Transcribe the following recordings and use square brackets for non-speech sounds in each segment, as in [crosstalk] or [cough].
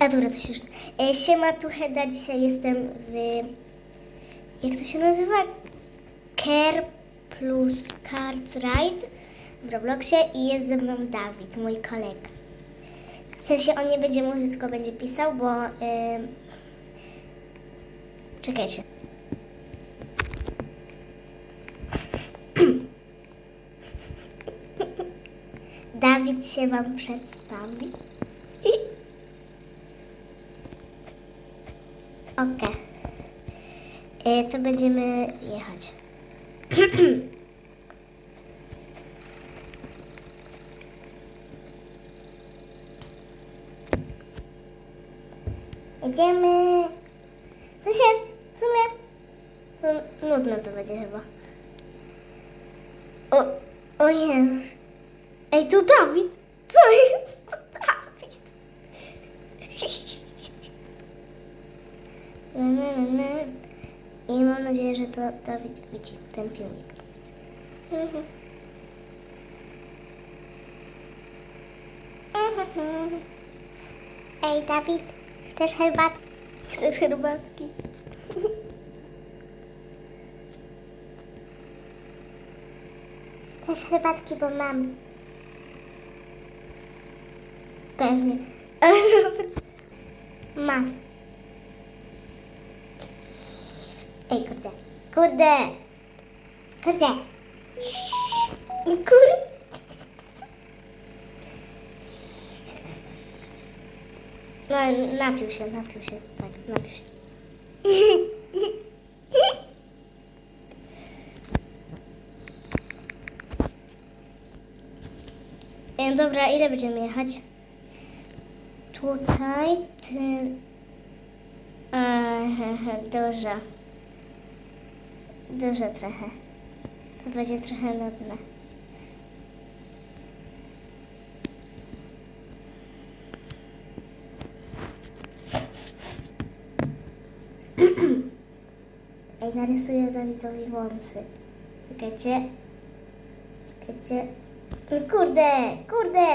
A dobra, to się już... E, siema, tu Heda, dzisiaj jestem w... Jak to się nazywa? Care plus Cards Ride w Robloxie i jest ze mną Dawid, mój kolega. W sensie on nie będzie mówił, tylko będzie pisał, bo... em, Czekajcie. [clears throat] Dawid się Wam przedstawi. Okej. E, To będziemy jechać. [clears throat] Jedziemy. W sensie, w sumie, to nudno to będzie chyba. O, o Jezus. Ej, to Dawid! Co jest? To Dawid! Na, na, na, na. I mam nadzieję, że to Dawid widzi ten filmik. Mhm. Mhm. Ej, Dawid, chcesz herbatki? Chcesz herbatki? Chcesz herbatki, bo mam. Pewnie. [laughs] Masz. Ej, kurde. Kurde. Kurde. Kurde. No, napił się, napił się. Tak, napił się. Dobra, ile będziemy jechać? Tutaj ty... Aha, dużo. Dużo trochę. To będzie trochę nudne. [clears throat] Ej, narysuję Dawidowi wąsy. Czekajcie. Czekajcie. No kurde, kurde.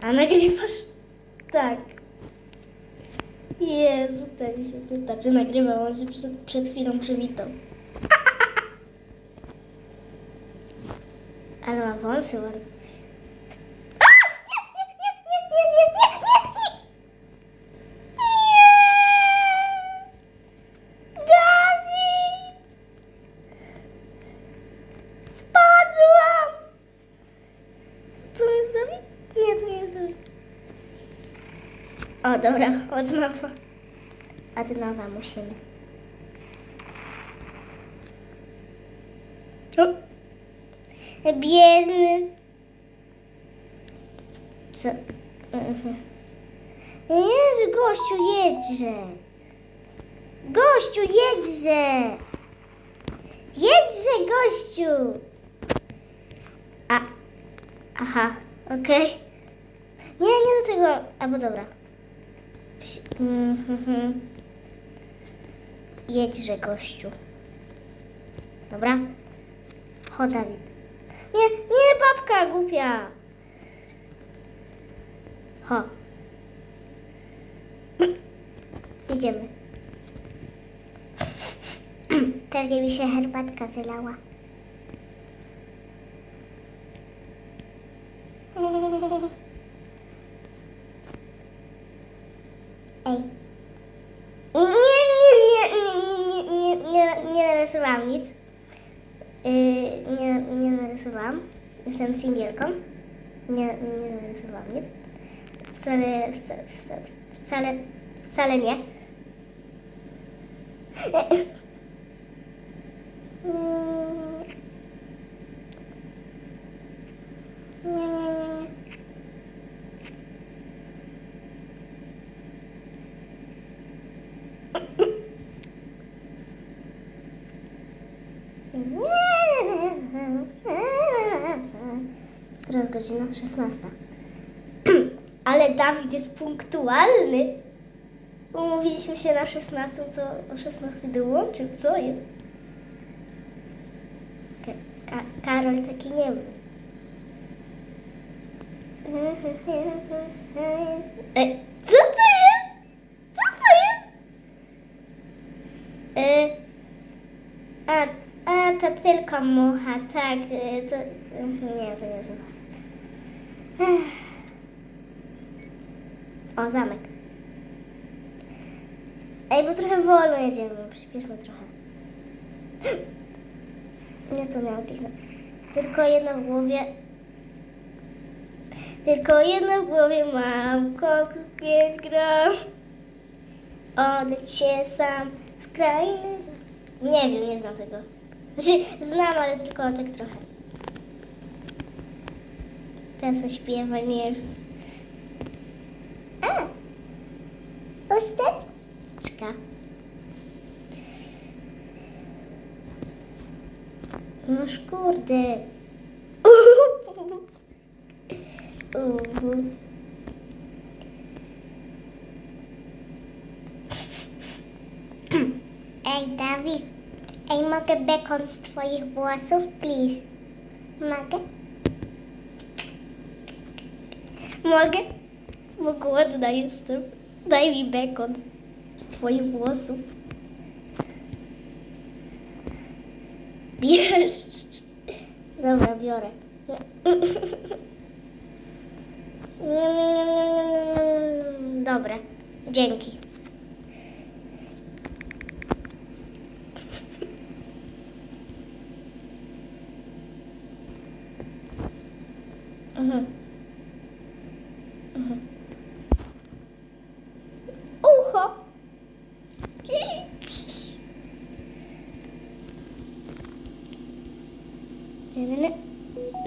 A nagrywasz? Tak. Jezu, ten się pyta, czy nagrywam. On się przed, przed chwilą przywitał. [laughs] Ale ma wąsy ładne. Dobra, od nowa. Od nowa musimy. Biedny. Co? Mhm. Jezu, gościu, jedźże. Gościu, jedźże. Jedźże, gościu. A, aha, okej. Nie, nie do tego, albo dobra. Mhm. Jedźże, gościu. Dobra? Chodź, Dawid. Nie, nie, babka głupia. Ho. Idziemy. Pewnie mi się herbatka wylała. [laughs] Ej. Nie, nie, nie, nie, nie, nie, nie, nie, nie narysowałam nic. Yy, nie, nie narysowałam. Jestem singielką. Nie, nie narysowałam nic. Wcale, wcale, wcale, wcale, nie. [laughs] Mm. godzina 16. [clears throat] Ale Dawid jest punktualny. Umówiliśmy się na 16, co o 16 dołączył. Co jest? Ka Ka Karol taki nie był. [laughs] Ej, co to jest? Co to jest? E, a, a, to tylko mucha, tak. E, to, nie, to nie jest mucha. O, zamek. Ej, bo trochę wolno jedziemy, przyspieszmy trochę. [gasps] Nie to miałam kliknąć. Tylko jedno w głowie. Tylko jedno w głowie mam. Koks 5 gram. Się sam z krainy. Nie wiem, nie znam tego. Znaczy, znam, ale tylko tak trochę. Ten co śpiewa, nie. A! Usteczka. No kurde. Uhu. Ej, Dawid. Ej, mogę bekon z twoich włosów, please? Mogę? Mogę? Bo głodna jestem. Daj mi bekon z twoich włosów. Bierz. Dobra, biorę. [laughs] Dobra, dzięki. Mhm. Mhm. Ucho.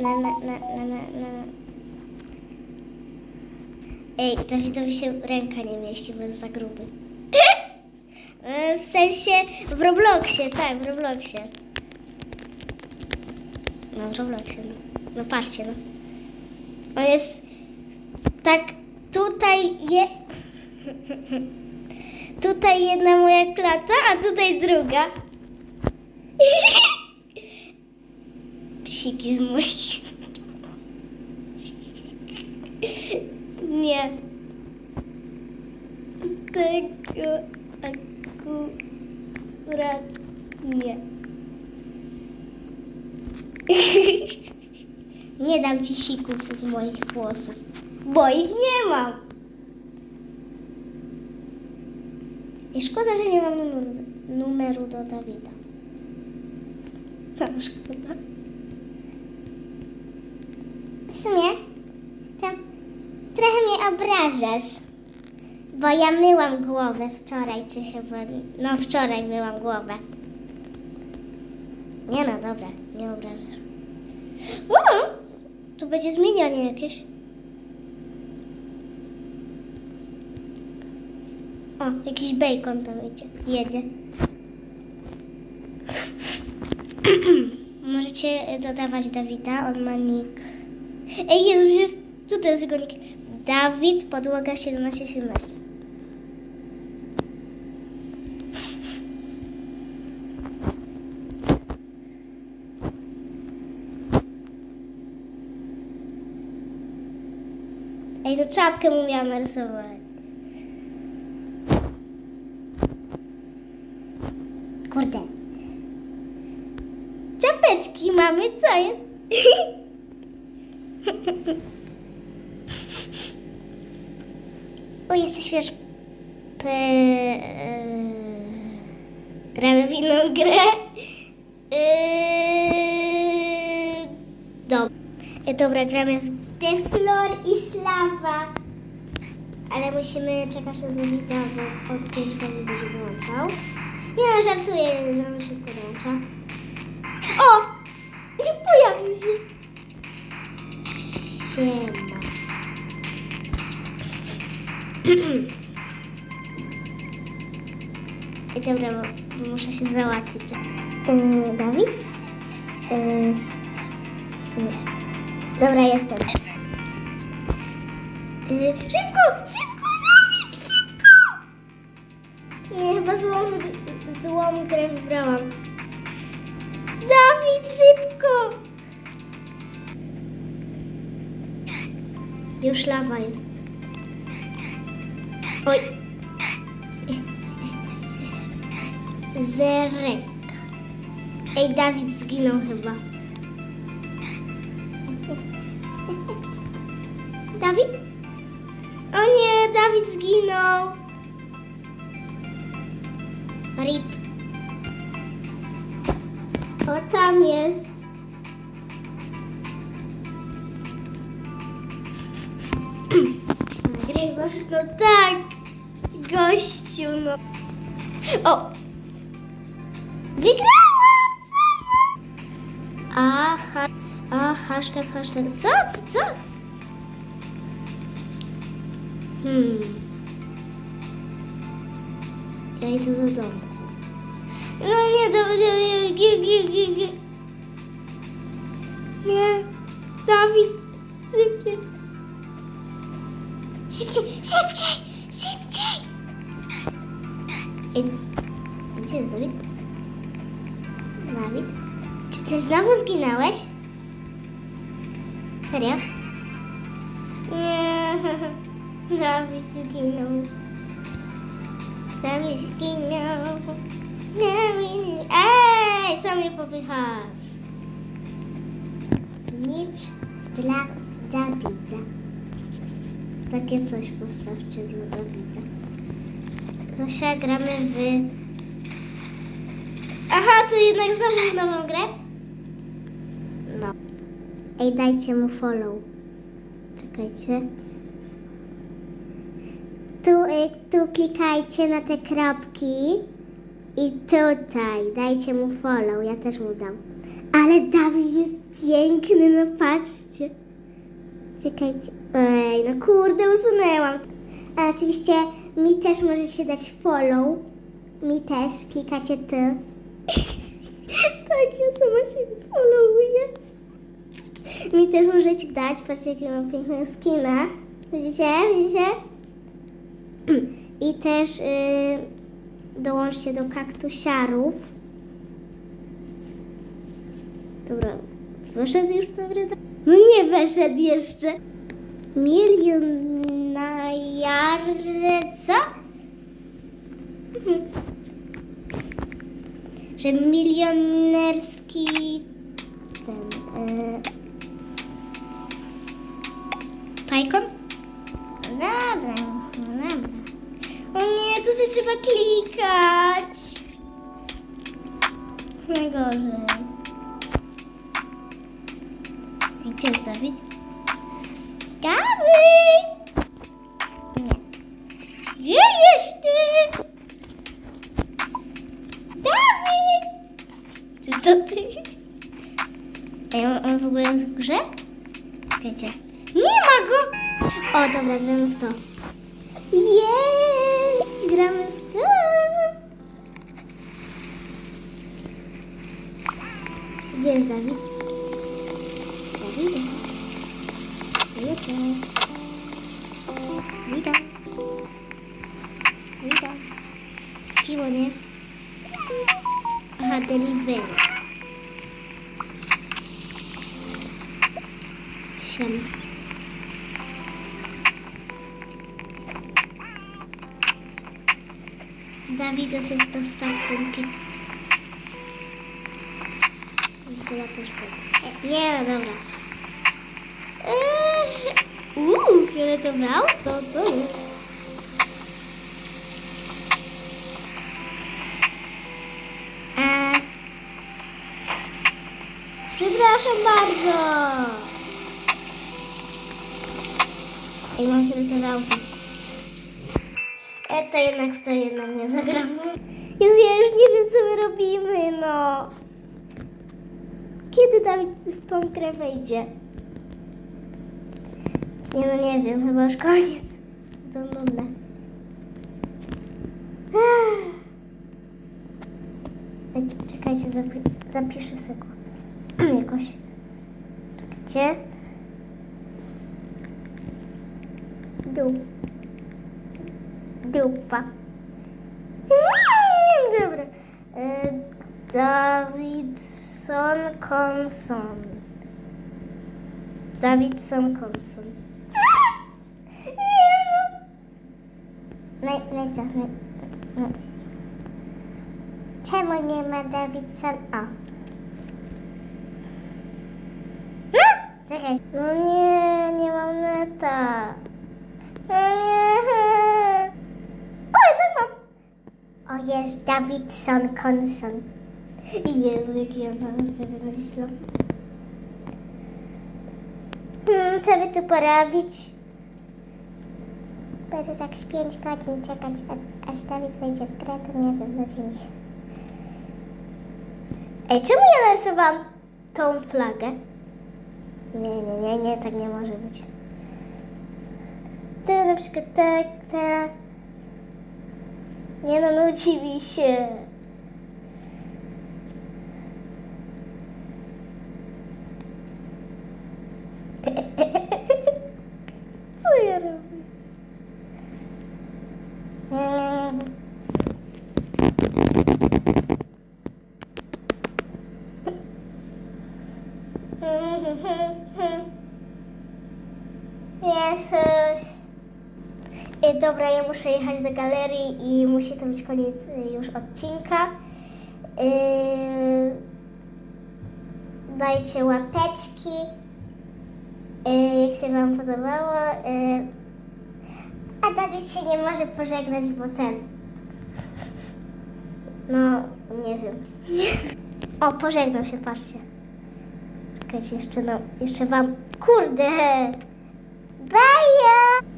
Na, na, na, na. Ej, Dawidowi się ręka nie mieści, bo jest za gruby. [laughs] E, w sensie w Robloxie, tak, w Robloxie. No, w Robloxie, no. No patrzcie, no. On jest tak tutaj je... [laughs] Tutaj jedna moja klata, a tutaj druga. Psiki z moich. Nie. Tego akurat nie. Nie dam ci sików z moich włosów, bo ich nie mam. I szkoda, że nie mam numeru, numeru do Dawida. Tak, szkoda. W sumie, to trochę mnie obrażasz. Bo ja myłam głowę wczoraj, czy chyba. No, wczoraj myłam głowę. Nie no, dobra, nie obrażasz. O! Tu będzie zmienianie jakieś. O, jakiś bacon tam idzie, jedzie. [clears throat] Możecie dodawać Dawida, on ma nick. Ej, Jezu, przecież tutaj jest jego nick. Dawid, podłoga 1717. Ej, to czapkę mu miałam narysować. Kurde. Czapeczki mamy, co jest? [laughs] O, jesteśmy już... P... Gramy w inną grę. Eee, Dobra. Dobra, gramy w The Floor i Slawa. Ale musimy czekać na Dawida, bo od 5 pewnie będzie wyłączał. Nie no, żartuję, że on szybko dołącza. O! Pojawił się. Siema. [clears throat] I dobra, bo, bo muszę się załatwić. Yy, Dawid? Yy, yy. Dobra, jestem. Yy, szybko! Szybko, Dawid! Szybko! Nie, chyba złą, złą grę wybrałam. Dawid, szybko! Już lawa jest. Oj. Zerek. Ej, Dawid zginął chyba. Dawid? O nie, Dawid zginął. Rip. O, tam jest. No tak. Gościu, no. O! Wygrałam! Co jest? A, ha, a hashtag, hashtag. Co? Co? co? Hmm. Ja idę do domku. No nie, to będzie... Nie. Szybciej, szybciej. Ej, Gdzie Dawid? Dawid? Czy ty znowu zginąłeś? Serio? Nie. [laughs] Dawid zginął. Dawid zginął. Dawid... Ej, co mnie popychasz? Znicz dla Dawida. Takie coś postawcie dla Dawida. Zosia, gramy w... Aha, to jednak w nową grę? No. Ej, dajcie mu follow. Czekajcie. Tu, y, tu klikajcie na te kropki i tutaj dajcie mu follow. Ja też mu dam. Ale Dawid jest piękny, no patrzcie. Czekajcie. Ej, no kurde, usunęłam. A oczywiście mi też możecie dać follow. Mi też, klikacie ty. [laughs] tak, ja sama się followuję. Mi też możecie dać, patrzcie jakie mam piękną skinę. Widzicie? Widzicie? [clears throat] I też y, dołączcie do kaktusiarów. Dobra, wyszedł już tą grę? No nie weszedł jeszcze. Milionajarze, co? Że milionerski ten... E, Tajkon? Dobra, dobra. O nie, tu się trzeba klikać. Najgorzej. Gdzie jest Dawid? Nie. Gdzie jest ty? Dawid! Czy to ty? Ej, on, on w ogóle jest w grze? Czekajcie. Nie ma go! O, dobra, gramy w to. Jej! Gramy w to! Gdzie jest Dawid? Witam. Witam. Kim jest? Aha, delivery. Siema. Dawidos jest dostawcą pizzy. Ja też będę. E, Nie, no dobra. Uuu, fioletowe auto, co jest? Eee, Przepraszam bardzo. Ej, mam fioletowe auto. E, to jednak w to jednak nie zagramy. Jezu, ja już nie wiem, co my robimy, no. Kiedy Dawid w tą grę wejdzie? Nie no, nie wiem, chyba już koniec. To nudne. Czekajcie, zapi- zapiszę sobie [clears throat] jakoś. Czekajcie. Dół. Dupa. Mm, Dobra. E, Davidson Conson. Davidson Conson. Naj, najca, naj, no. Czemu nie ma Davidson? O. No! Czekaj. No nie, nie mam neta. No nie. O, no mam. O, jest Davidson Conson. Jezu, jak ja nazwę wymyślam. Hmm, co by tu porobić? Będę tak z 5 godzin czekać, a- aż Dawid wejdzie w grę, to nie wiem, nudzi mi się. Ej, czemu ja narysowałam tą flagę? Nie, nie, nie, nie, tak nie może być. To na przykład tak, tak. Nie no, nudzi mi się. Co ja robię? Jezus. E, Dobra, ja muszę jechać do galerii i musi to być koniec e, już odcinka. E, Dajcie łapeczki, e, jak się Wam podobało. A Dawid się nie może pożegnać, bo ten. No, nie wiem. O, pożegnał się, patrzcie. Czekajcie, jeszcze no, jeszcze Wam. Kurde! Baja!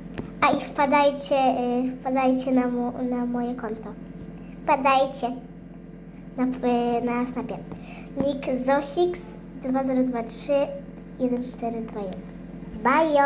A i wpadajcie, y, wpadajcie na, mu, na moje konto. Wpadajcie na, y, na Snapie. Nick Zosix 2023 1421. Bajo!